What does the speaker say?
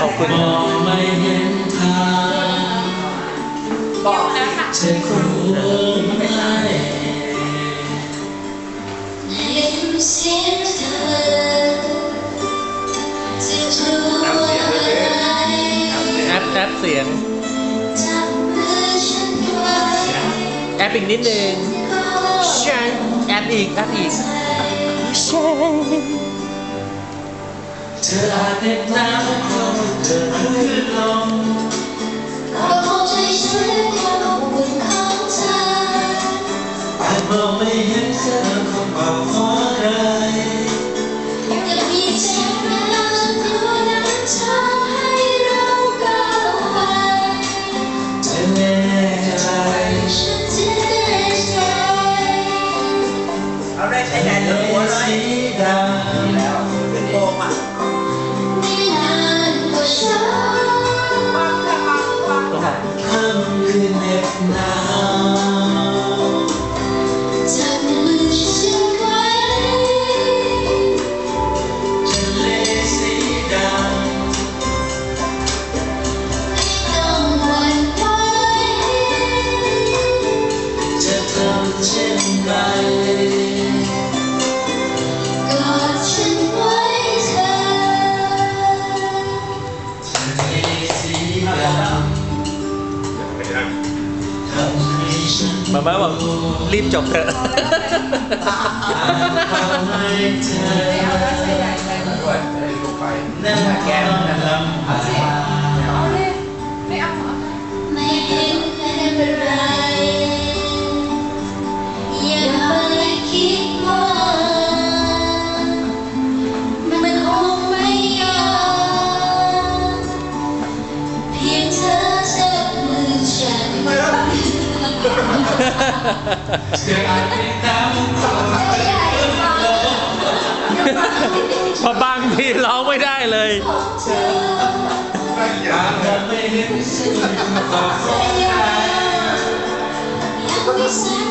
ขอบคุณไม่เห็นทางบอกจะรู้ไหมยิ้มเสียงเธอจะรู้ไหมแอปแอปเสียงแอปอีกนิดนึงแอปอีกแอปอีกเธออาจเด็ดน้ำคง Mommy, you. said I'm มาม่าบอกรีบจบเถอะด้วยให้ลูกไปแก้มนะครับ พอบางทีร้องไม่ได้เลยบางอ Yeah.